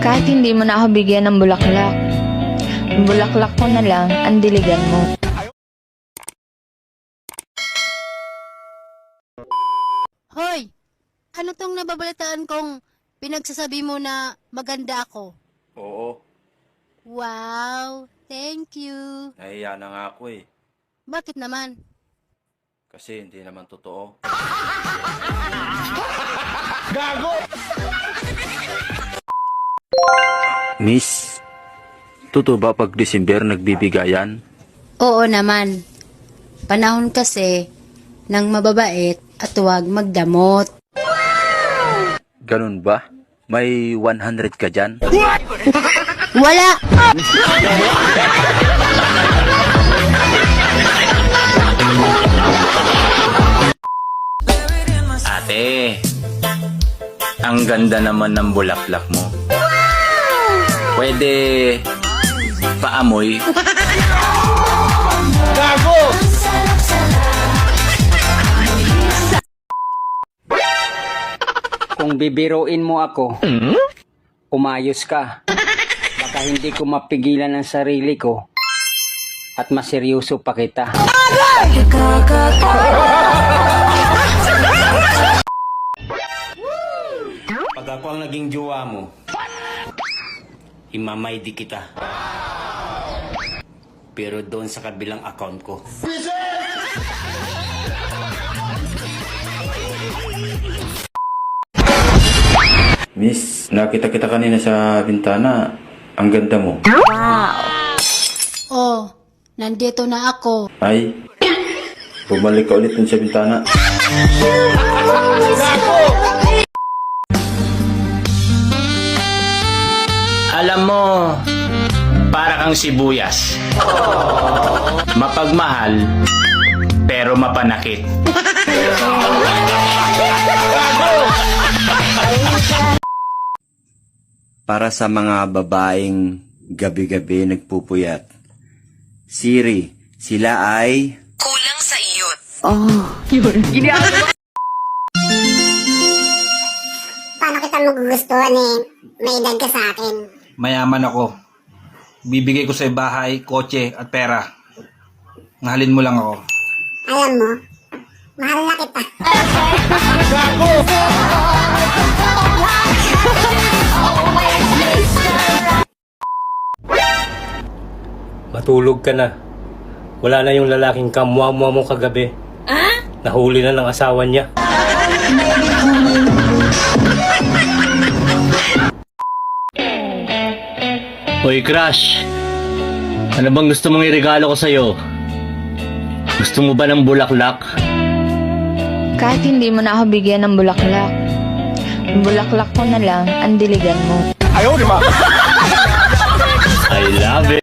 Kahit hindi mo na ako bigyan ng bulaklak. Bulaklak ko na lang ang diligan mo. Hoy! Ano tong nababalitaan kong pinagsasabi mo na maganda ako? Oo, Wow! Thank you! nahiya na nga ako eh. Bakit naman? Kasi hindi naman totoo. Miss, totoo ba pag December nagbibigayan? Oo naman. Panahon kasi ng mababait at huwag magdamot. Ganun ba? May 100 ka dyan? Wala! Ate, ang ganda naman ng bulaklak mo. Pwede paamoy. Kung bibiruin mo ako, umayos ka. Baka hindi ko mapigilan ang sarili ko at maseryoso pa kita. Pag imamay di kita. Pero doon sa kabilang account ko. Miss, nakita kita kanina sa bintana. Ang ganda mo. Oh, nandito na ako. Ay, bumalik ka ulit dun sa bintana. para kang sibuyas. Mapagmahal, pero mapanakit. para sa mga babaeng gabi-gabi nagpupuyat. Siri, sila ay... paano kita magugustuhan eh, may edad ka sa akin. mayaman ako. Bibigay ko sa bahay, kotse at pera. Mahalin mo lang ako. Alam mo, mahal na kita. Matulog ka na. Wala na yung lalaking kamwa-mwa mo kagabi. Nahuli na ng asawa niya. Hoy, Crush. Ano bang gusto mong iregalo ko sa'yo? Gusto mo ba ng bulaklak? Kahit hindi mo na ako bigyan ng bulaklak. Bulaklak ko na lang ang diligan mo. I love it!